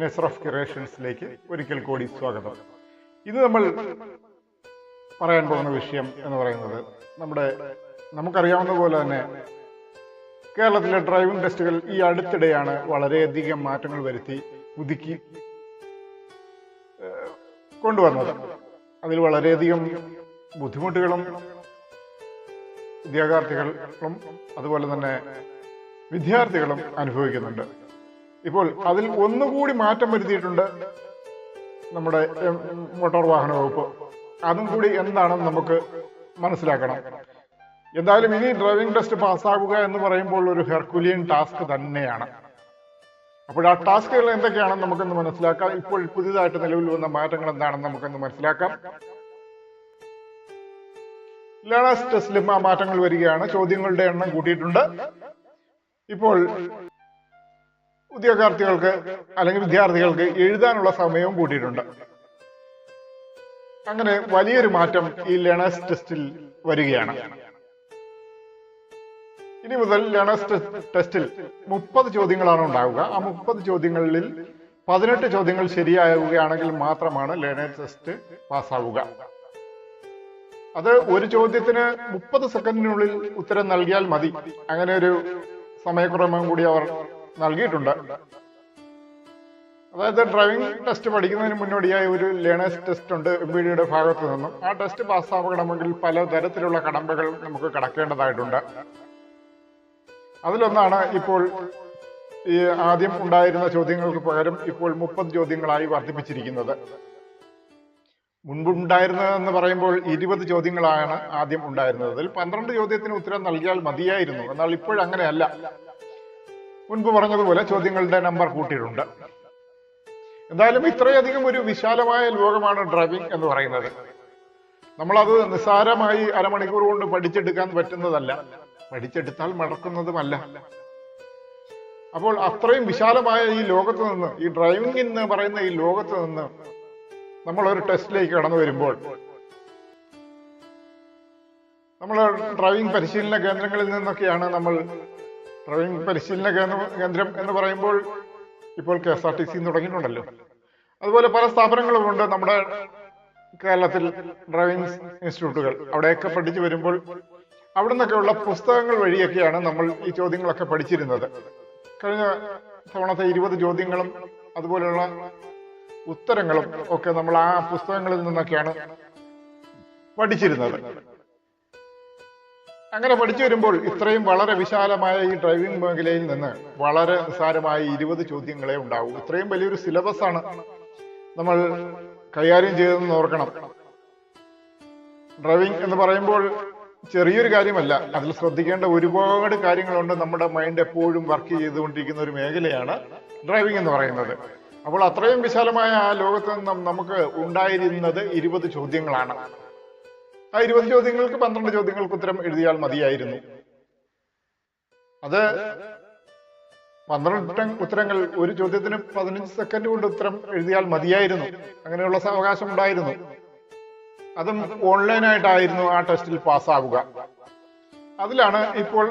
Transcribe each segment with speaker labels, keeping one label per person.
Speaker 1: നെസർ of ക്യൂറേഷൻസിലേക്ക് ഒരിക്കൽ കൂടി സ്വാഗതം. ഇന്ന് നമ്മൾ പറയാൻ പോകുന്ന വിഷയം എന്ന് പറയുന്നത് നമ്മുടെ നമുക്കറിയാവുന്ന പോലെ തന്നെ കേരളത്തിലെ ഡ്രൈവിംഗ് ടെസ്റ്റുകൾ ഈ അടുത്തിടെയാണ് വളരെയധികം മാറ്റങ്ങൾ വരുത്തി പുതുക്കി കൊണ്ടുവന്നത്. അതിൽ വളരെയധികം ബുദ്ധിമുട്ടുകളും ഉദ്യോഗാർത്ഥികളും അതുപോലെ തന്നെ വിദ്യാർത്ഥികളും അനുഭവിക്കുന്നുണ്ട്. ഇപ്പോൾ അതിൽ ഒന്നുകൂടി മാറ്റം വരുത്തിയിട്ടുണ്ട് നമ്മുടെ മോട്ടോർ വാഹന വകുപ്പ്. അതും കൂടി എന്താണെന്ന് നമുക്ക് മനസ്സിലാക്കണം. എന്തായാലും ഇനി ഡ്രൈവിംഗ് ടെസ്റ്റ് പാസ്സാകുക എന്ന് പറയുമ്പോൾ ഒരു ഹെർക്കുലിയൻ ടാസ്ക് തന്നെയാണ്. അപ്പോൾ ആ ടാസ്കുകൾ എന്തൊക്കെയാണെന്ന് നമുക്കൊന്ന് മനസ്സിലാക്കാം. ഇപ്പോൾ പുതിയതായിട്ട് നിലവിൽ വന്ന മാറ്റങ്ങൾ എന്താണെന്ന് നമുക്കൊന്ന് മനസ്സിലാക്കാം. ലേണേഴ്സ് ടെസ്റ്റിലും ആ മാറ്റങ്ങൾ വരികയാണ്. ചോദ്യങ്ങളുടെ എണ്ണം കൂട്ടിയിട്ടുണ്ട്. ഇപ്പോൾ ഉദ്യോഗാർത്ഥികൾക്ക് അല്ലെങ്കിൽ വിദ്യാർത്ഥികൾക്ക് എഴുതാനുള്ള സമയവും കൂട്ടിയിട്ടുണ്ട്. അങ്ങനെ വലിയൊരു മാറ്റം ഈ ലേണേഴ്സ് ടെസ്റ്റിൽ വരികയാണ്. ഇനി മുതൽ ലേണേഴ്സ് ടെസ്റ്റിൽ മുപ്പത് ചോദ്യങ്ങളാണ് ഉണ്ടാവുക. ആ മുപ്പത് ചോദ്യങ്ങളിൽ പതിനെട്ട് ചോദ്യങ്ങൾ ശരിയാവുകയാണെങ്കിൽ മാത്രമാണ് ലേണേഴ്സ് ടെസ്റ്റ് പാസ്സാവുക. അത് ഒരു ചോദ്യത്തിന് മുപ്പത് സെക്കൻഡിനുള്ളിൽ ഉത്തരം നൽകിയാൽ മതി. അങ്ങനെ ഒരു സമയക്രമം കൂടി അവർ നൽകിയിട്ടുണ്ട്. അതായത് ഡ്രൈവിംഗ് ടെസ്റ്റ് പഠിക്കുന്നതിന് മുന്നോടിയായി ഒരു ലേണേഴ്സ് ടെസ്റ്റ് ഉണ്ട് എം ബി ഡിയുടെ ഭാഗത്തു നിന്നും. ആ ടെസ്റ്റ് പാസ്സാവണമെങ്കിൽ പല തരത്തിലുള്ള കടമ്പകൾ നമുക്ക് കടക്കേണ്ടതായിട്ടുണ്ട്. അതിലൊന്നാണ് ഇപ്പോൾ ഈ ആദ്യം ഉണ്ടായിരുന്ന ചോദ്യങ്ങൾക്ക് പകരം ഇപ്പോൾ മുപ്പത് ചോദ്യങ്ങളായി വർദ്ധിപ്പിച്ചിരിക്കുന്നത്. മുൻപുണ്ടായിരുന്നതെന്ന് പറയുമ്പോൾ ഇരുപത് ചോദ്യങ്ങളാണ് ആദ്യം ഉണ്ടായിരുന്നത്. അതിൽ പന്ത്രണ്ട് ചോദ്യത്തിന് ഉത്തരം നൽകിയാൽ മതിയായിരുന്നു. എന്നാൽ ഇപ്പോഴങ്ങനെയല്ല. മുൻപ് പറഞ്ഞതുപോലെ ചോദ്യങ്ങളുടെ നമ്പർ കൂട്ടിയിട്ടുണ്ട്. എന്തായാലും ഇത്രയധികം ഒരു വിശാലമായ ലോകമാണ് ഡ്രൈവിംഗ് എന്ന് പറയുന്നത്. നമ്മളത് നിസ്സാരമായി അരമണിക്കൂർ കൊണ്ട് പഠിച്ചെടുക്കാൻ പറ്റുന്നതല്ല. പഠിച്ചെടുത്താൽ മടക്കുന്നതുമല്ല. അപ്പോൾ അത്രയും വിശാലമായ ഈ ലോകത്ത് നിന്ന് ഈ ഡ്രൈവിംഗ് എന്ന് പറയുന്ന ഈ ലോകത്ത് നിന്ന് നമ്മൾ ഒരു ടെസ്റ്റിലേക്ക് കടന്നു വരുമ്പോൾ നമ്മൾ ഡ്രൈവിംഗ് പരിശീലന കേന്ദ്രങ്ങളിൽ നിന്നൊക്കെയാണ് നമ്മൾ ഡ്രൈവിംഗ് പരിശീലന കേന്ദ്രം എന്ന് പറയുമ്പോൾ ഇപ്പോൾ K S R T C തുടങ്ങിയിട്ടുണ്ടല്ലോ. അതുപോലെ പല സ്ഥാപനങ്ങളും ഉണ്ട് നമ്മുടെ കേരളത്തിൽ ഡ്രൈവിംഗ് ഇൻസ്റ്റിറ്റ്യൂട്ടുകൾ. അവിടെയൊക്കെ പഠിച്ചു വരുമ്പോൾ അവിടെ നിന്നൊക്കെയുള്ള പുസ്തകങ്ങൾ വഴിയൊക്കെയാണ് നമ്മൾ ഈ ചോദ്യങ്ങളൊക്കെ പഠിച്ചിരുന്നത്. കഴിഞ്ഞ തവണത്തെ ഇരുപത് ചോദ്യങ്ങളും അതുപോലെയുള്ള ഉത്തരങ്ങളും ഒക്കെ നമ്മൾ ആ പുസ്തകങ്ങളിൽ നിന്നൊക്കെയാണ് പഠിച്ചിരുന്നത്. അങ്ങനെ പഠിച്ചു വരുമ്പോൾ ഇത്രയും വളരെ വിശാലമായ ഈ ഡ്രൈവിംഗ് മേഖലയിൽ നിന്ന് വളരെ നിസ്സാരമായ ഇരുപത് ചോദ്യങ്ങളെ ഉണ്ടാവൂ. ഇത്രയും വലിയൊരു സിലബസ് ആണ് നമ്മൾ കൈകാര്യം ചെയ്തതെന്ന് ഓർക്കണം. ഡ്രൈവിംഗ് എന്ന് പറയുമ്പോൾ ചെറിയൊരു കാര്യമല്ല അതിൽ ശ്രദ്ധിക്കേണ്ട ഒരുപാട് കാര്യങ്ങളുണ്ട് നമ്മുടെ മൈൻഡ് എപ്പോഴും വർക്ക് ചെയ്തുകൊണ്ടിരിക്കുന്ന ഒരു മേഖലയാണ് ഡ്രൈവിംഗ് എന്ന് പറയുന്നത്. അപ്പോൾ അത്രയും വിശാലമായ ആ ലോകത്ത് നിന്നും നമുക്ക് ഉണ്ടായിരുന്നത് ഇരുപത് ചോദ്യങ്ങളാണ്. ആ ഇരുപത് ചോദ്യങ്ങൾക്ക് പന്ത്രണ്ട് ചോദ്യങ്ങൾക്ക് ഉത്തരം എഴുതിയാൽ മതിയായിരുന്നു. അത് പന്ത്രണ്ട് ഉത്തരങ്ങൾ ഒരു ചോദ്യത്തിന് പതിനഞ്ച് സെക്കൻഡ് കൊണ്ട് ഉത്തരം എഴുതിയാൽ മതിയായിരുന്നു. അങ്ങനെയുള്ള അവകാശം ഉണ്ടായിരുന്നു. അതും ഓൺലൈനായിട്ടായിരുന്നു ആ ടെസ്റ്റിൽ പാസ്സാവുക അതിലാണ് ഇപ്പോൾ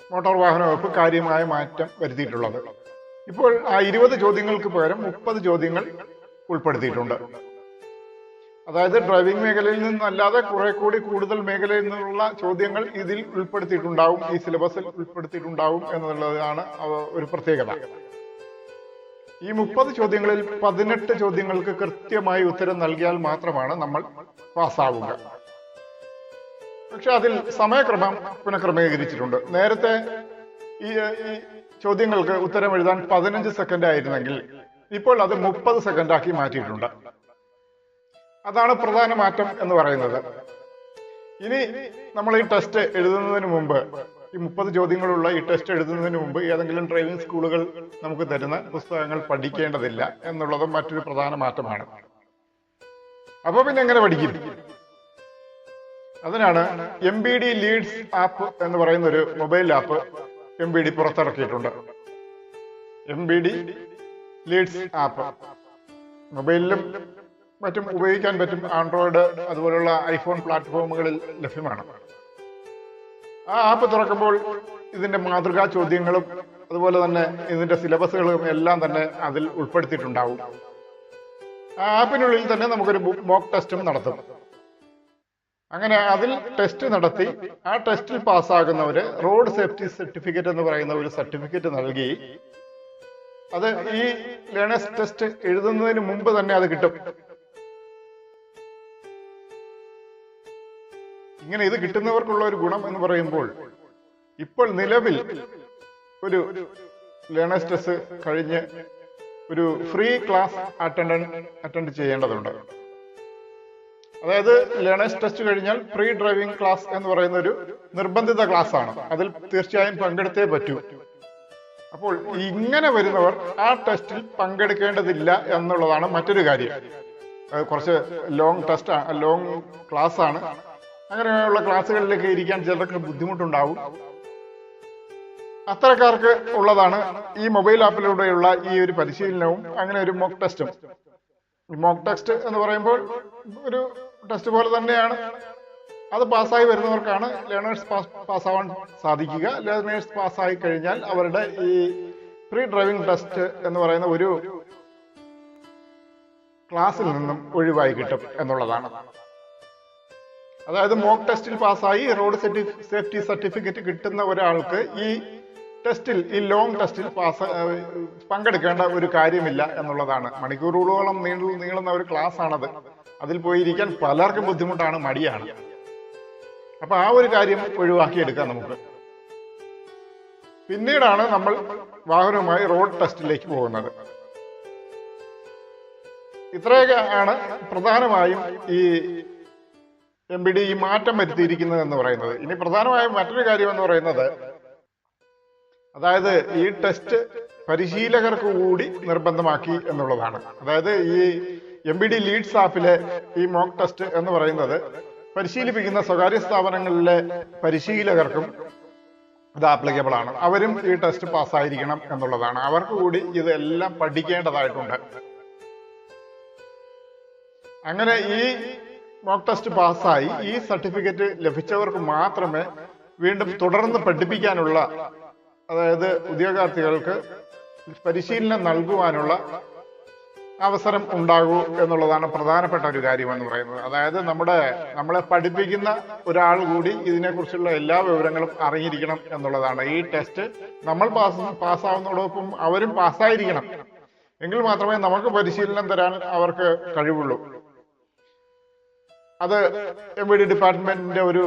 Speaker 1: മോട്ടോർ വാഹന വകുപ്പ് കാര്യമായ മാറ്റം വരുത്തിയിട്ടുള്ളത്. ഇപ്പോൾ ആ ഇരുപത് ചോദ്യങ്ങൾക്ക് പകരം മുപ്പത് ചോദ്യങ്ങൾ ഉൾപ്പെടുത്തിയിട്ടുണ്ട്. അതായത് ഡ്രൈവിംഗ് മേഖലയിൽ നിന്നല്ലാതെ കുറെ കൂടി കൂടുതൽ മേഖലയിൽ നിന്നുള്ള ചോദ്യങ്ങൾ ഇതിൽ ഉൾപ്പെടുത്തിയിട്ടുണ്ടാവും ഈ സിലബസിൽ ഉൾപ്പെടുത്തിയിട്ടുണ്ടാവും എന്നുള്ളതാണ് ഒരു പ്രത്യേകത. ഈ മുപ്പത് ചോദ്യങ്ങളിൽ പതിനെട്ട് ചോദ്യങ്ങൾക്ക് കൃത്യമായി ഉത്തരം നൽകിയാൽ മാത്രമാണ് നമ്മൾ പാസ്സാവുക. പക്ഷെ അതിൽ സമയക്രമം പുനഃക്രമീകരിച്ചിട്ടുണ്ട്. നേരത്തെ ഈ ചോദ്യങ്ങൾക്ക് ഉത്തരം എഴുതാൻ പതിനഞ്ച് സെക്കൻഡ് ആയിരുന്നെങ്കിൽ ഇപ്പോൾ അത് മുപ്പത് സെക്കൻഡാക്കി മാറ്റിയിട്ടുണ്ട്. അതാണ് പ്രധാന മാറ്റം എന്ന് പറയുന്നത്. ഇനി നമ്മൾ ഈ ടെസ്റ്റ് എഴുതുന്നതിന് മുമ്പ് ഈ മുപ്പത് ചോദ്യങ്ങളുള്ള ഈ ടെസ്റ്റ് എഴുതുന്നതിന് മുമ്പ് ഏതെങ്കിലും ഡ്രൈവിംഗ് സ്കൂളുകൾ നമുക്ക് തരുന്ന പുസ്തകങ്ങൾ പഠിക്കേണ്ടതില്ല എന്നുള്ളതും മറ്റൊരു പ്രധാന മാറ്റമാണ്. അപ്പൊ പിന്നെ എങ്ങനെ പഠിക്കും? അതിനാണ് M B D leads app എന്ന് പറയുന്ന ഒരു mobile app M B D പുറത്തിറക്കിയിട്ടുണ്ട്. M B D leads app മൊബൈലിലും മറ്റും ഉപയോഗിക്കാൻ പറ്റും ആൻഡ്രോയിഡ് അതുപോലുള്ള ഐഫോൺ പ്ലാറ്റ്ഫോമുകളിൽ ലഭ്യമാണ്. ആ ആപ്പ് തുറക്കുമ്പോൾ ഇതിന്റെ മാതൃകാ ചോദ്യങ്ങളും അതുപോലെ തന്നെ ഇതിന്റെ സിലബസുകളും എല്ലാം തന്നെ അതിൽ ഉൾപ്പെടുത്തിയിട്ടുണ്ടാവും. ആ ആപ്പിനുള്ളിൽ തന്നെ നമുക്കൊരു മോക്ക് ടെസ്റ്റും നടത്തും. അങ്ങനെ അതിൽ ടെസ്റ്റ് നടത്തി ആ ടെസ്റ്റിൽ പാസ്സാകുന്നവര് റോഡ് സേഫ്റ്റി സർട്ടിഫിക്കറ്റ് എന്ന് പറയുന്ന ഒരു സർട്ടിഫിക്കറ്റ് നൽകി അത് ഈ ലേണേഴ്സ് ടെസ്റ്റ് എഴുതുന്നതിന് മുമ്പ് തന്നെ അത് കിട്ടും. ഇങ്ങനെ ഇത് കിട്ടുന്നവർക്കുള്ള ഒരു ഗുണം എന്ന് പറയുമ്പോൾ ഇപ്പോൾ നിലവിൽ ഒരു ലേണേഴ്സ് ടെസ്റ്റ് കഴിഞ്ഞ് ഒരു ഫ്രീ ക്ലാസ് അറ്റൻഡ് അറ്റൻഡ് ചെയ്യേണ്ടതുണ്ട്. അതായത് ലേണേഴ്സ് ടെസ്റ്റ് കഴിഞ്ഞാൽ പ്രീ ഡ്രൈവിംഗ് ക്ലാസ് എന്ന് പറയുന്ന ഒരു നിർബന്ധിത ക്ലാസ് ആണ്. അതിൽ തീർച്ചയായും പങ്കെടുത്തേ പറ്റൂ. അപ്പോൾ ഇങ്ങനെ വരുന്നവർ ആ ടെസ്റ്റിൽ പങ്കെടുക്കേണ്ടതില്ല എന്നുള്ളതാണ് മറ്റൊരു കാര്യം. കുറച്ച് ലോങ് ടെസ്റ്റ് ലോങ് ക്ലാസ് ആണ്. അങ്ങനെയുള്ള ക്ലാസ്സുകളിലേക്ക് ഇരിക്കാൻ ചിലർക്ക് ബുദ്ധിമുട്ടുണ്ടാവും. അത്തരക്കാർക്ക് ഉള്ളതാണ് ഈ മൊബൈൽ ആപ്പിലൂടെയുള്ള ഈ ഒരു പരിശീലനവും അങ്ങനെ ഒരു മോക്ക് ടെസ്റ്റും മോക്ക് ടെസ്റ്റ് എന്ന് പറയുമ്പോൾ ഒരു ടെസ്റ്റ് പോലെ തന്നെയാണ്. അത് പാസ്സായി വരുന്നവർക്കാണ് ലേണേഴ്സ് പാസ് പാസ്സാവാൻ സാധിക്കുക. ലേണേഴ്സ് പാസ്സായി കഴിഞ്ഞാൽ അവരുടെ ഈ പ്രീ ഡ്രൈവിംഗ് ടെസ്റ്റ് എന്ന് പറയുന്ന ഒരു ക്ലാസ്സിൽ നിന്നും ഒഴിവായി കിട്ടും എന്നുള്ളതാണ്. അതായത് മോക്ക് ടെസ്റ്റിൽ പാസ്സായി റോഡ് സേഫ്റ്റി സർട്ടിഫിക്കറ്റ് കിട്ടുന്ന ഒരാൾക്ക് ഈ ടെസ്റ്റിൽ ഈ ലോങ് ടെസ്റ്റിൽ പാസ് പങ്കെടുക്കേണ്ട ഒരു കാര്യമില്ല എന്നുള്ളതാണ്. മണിക്കൂറുകളോളം നീണ്ടു നീളുന്ന ഒരു ക്ലാസ് ആണത് അതിൽ പോയിരിക്കാൻ പലർക്കും ബുദ്ധിമുട്ടാണ് മടിയാണ്. അപ്പൊ ആ ഒരു കാര്യം ഒഴിവാക്കിയെടുക്കാം നമുക്ക്. പിന്നീടാണ് നമ്മൾ വാഹനവുമായി റോഡ് ടെസ്റ്റിലേക്ക് പോകുന്നത്. ഇത്രയൊക്കെ ആണ് പ്രധാനമായും ഈ എം ഡി ഈ മാറ്റം വരുത്തിയിരിക്കുന്നത് എന്ന് പറയുന്നത്. ഇനി പ്രധാനമായും മറ്റൊരു കാര്യം എന്ന് പറയുന്നത് അതായത് ഈ ടെസ്റ്റ് പരിശീലകർക്ക് കൂടി നിർബന്ധമാക്കി എന്നുള്ളതാണ്. അതായത് ഈ എം ബി ഡി ലീഡ്സ് ആപ്പിലെ ഈ മോക്ക് ടെസ്റ്റ് എന്ന് പറയുന്നത് പരിശീലിപ്പിക്കുന്ന സ്വകാര്യ സ്ഥാപനങ്ങളിലെ പരിശീലകർക്കും ഇത് ആപ്ലിക്കബിൾ ആണ്. അവരും ഈ ടെസ്റ്റ് പാസ്സായിരിക്കണം എന്നുള്ളതാണ്. അവർക്ക് കൂടി ഇതെല്ലാം പഠിക്കേണ്ടതായിട്ടുണ്ട്. അങ്ങനെ ഈ മോക്ക് ടെസ്റ്റ് പാസ്സായി. ഈ സർട്ടിഫിക്കറ്റ് ലഭിച്ചവർക്ക് മാത്രമേ വീണ്ടും തുടർന്ന് പഠിപ്പിക്കാനുള്ള അതായത് ഉദ്യോഗാർത്ഥികൾക്ക് പരിശീലനം നൽകുവാനുള്ള അവസരം ഉണ്ടാകൂ എന്നുള്ളതാണ് പ്രധാനപ്പെട്ട ഒരു കാര്യം എന്ന് പറയുന്നത്. അതായത് നമ്മുടെ നമ്മളെ പഠിപ്പിക്കുന്ന ഒരാൾ കൂടി ഇതിനെക്കുറിച്ചുള്ള എല്ലാ വിവരങ്ങളും അറിഞ്ഞിരിക്കണം എന്നുള്ളതാണ്. ഈ ടെസ്റ്റ് നമ്മൾ പാസ് പാസ്സാവുന്നതോടൊപ്പം അവരും പാസ്സായിരിക്കണം. എങ്കിൽ മാത്രമേ നമുക്ക് പരിശീലനം തരാൻ അവർക്ക് കഴിവുള്ളൂ. അത് എം ഡി ഡിപ്പാർട്ട്മെന്റിന്റെ ഒരു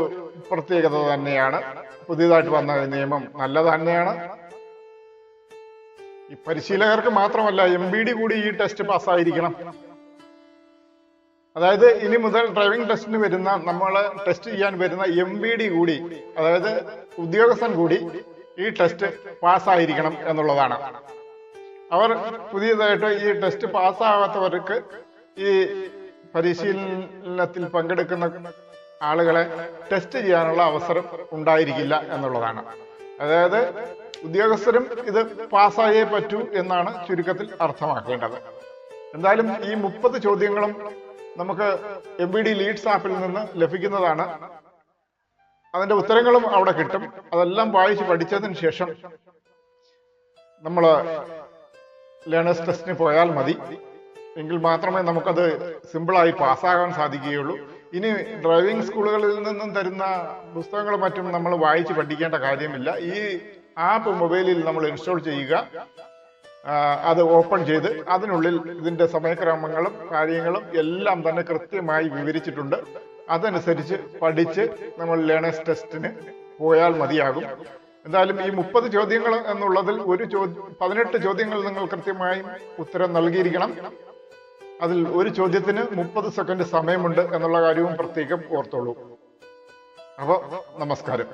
Speaker 1: പ്രത്യേകത തന്നെയാണ്. പുതിയതായിട്ട് വന്ന നിയമം നല്ല തന്നെയാണ്. ഈ പരിശീലകർക്ക് മാത്രമല്ല എം ബി ഡി കൂടി ഈ ടെസ്റ്റ് പാസ്സായിരിക്കണം. അതായത് ഇനി മുതൽ ഡ്രൈവിംഗ് ടെസ്റ്റിന് വരുന്ന നമ്മൾ ടെസ്റ്റ് ചെയ്യാൻ വരുന്ന എം ബി ഡി കൂടി അതായത് ഉദ്യോഗസ്ഥൻ കൂടി ഈ ടെസ്റ്റ് പാസ്സായിരിക്കണം എന്നുള്ളതാണ്. അവർ പുതിയതായിട്ട് ഈ ടെസ്റ്റ് പാസ്സാകാത്തവർക്ക് ഈ പരിശീലനത്തിൽ പങ്കെടുക്കുന്ന ആളുകളെ ടെസ്റ്റ് ചെയ്യാനുള്ള അവസരം ഉണ്ടായിരിക്കില്ല എന്നുള്ളതാണ്. അതായത് ഉദ്യോഗസ്ഥരും ഇത് പാസ്സായേ പറ്റൂ എന്നാണ് ചുരുക്കത്തിൽ അർത്ഥമാക്കേണ്ടത്. എന്തായാലും ഈ മുപ്പത് ചോദ്യങ്ങളും നമുക്ക് എം ബി ഡി ലീഡ്സ് ആപ്പിൽ നിന്ന് ലഭിക്കുന്നതാണ്. അതിന്റെ ഉത്തരങ്ങളും അവിടെ കിട്ടും. അതെല്ലാം വായിച്ച് പഠിച്ചതിന് ശേഷം നമ്മൾ ലേണേഴ്സ് ടെസ്റ്റിന് പോയാൽ മതി. എങ്കിൽ മാത്രമേ നമുക്കത് സിമ്പിളായി പാസ്സാകാൻ സാധിക്കുകയുള്ളൂ. ഇനി ഡ്രൈവിംഗ് സ്കൂളുകളിൽ നിന്നും തരുന്ന പുസ്തകങ്ങളും മറ്റും നമ്മൾ വായിച്ച് പഠിക്കേണ്ട കാര്യമില്ല. ഈ ആപ്പ് മൊബൈലിൽ നമ്മൾ ഇൻസ്റ്റാൾ ചെയ്യുക. അത് ഓപ്പൺ ചെയ്ത് അതിനുള്ളിൽ ഇതിന്റെ സമയക്രമങ്ങളും കാര്യങ്ങളും എല്ലാം തന്നെ കൃത്യമായി വിവരിച്ചിട്ടുണ്ട്. അതനുസരിച്ച് പഠിച്ച് നമ്മൾ ലേണേഴ്സ് ടെസ്റ്റിന് പോയാൽ മതിയാകും. എന്തായാലും ഈ മുപ്പത് ചോദ്യങ്ങൾ എന്നുള്ളതിൽ ഒരു ചോദ്യം പതിനെട്ട് ചോദ്യങ്ങൾ നിങ്ങൾ കൃത്യമായും ഉത്തരം നൽകിയിരിക്കണം. അതിൽ ഒരു ചോദ്യത്തിന് മുപ്പത് സെക്കൻഡ് സമയമുണ്ട് എന്നുള്ള കാര്യവും പ്രത്യേകം ഓർത്തോളൂ. അപ്പോൾ നമസ്കാരം.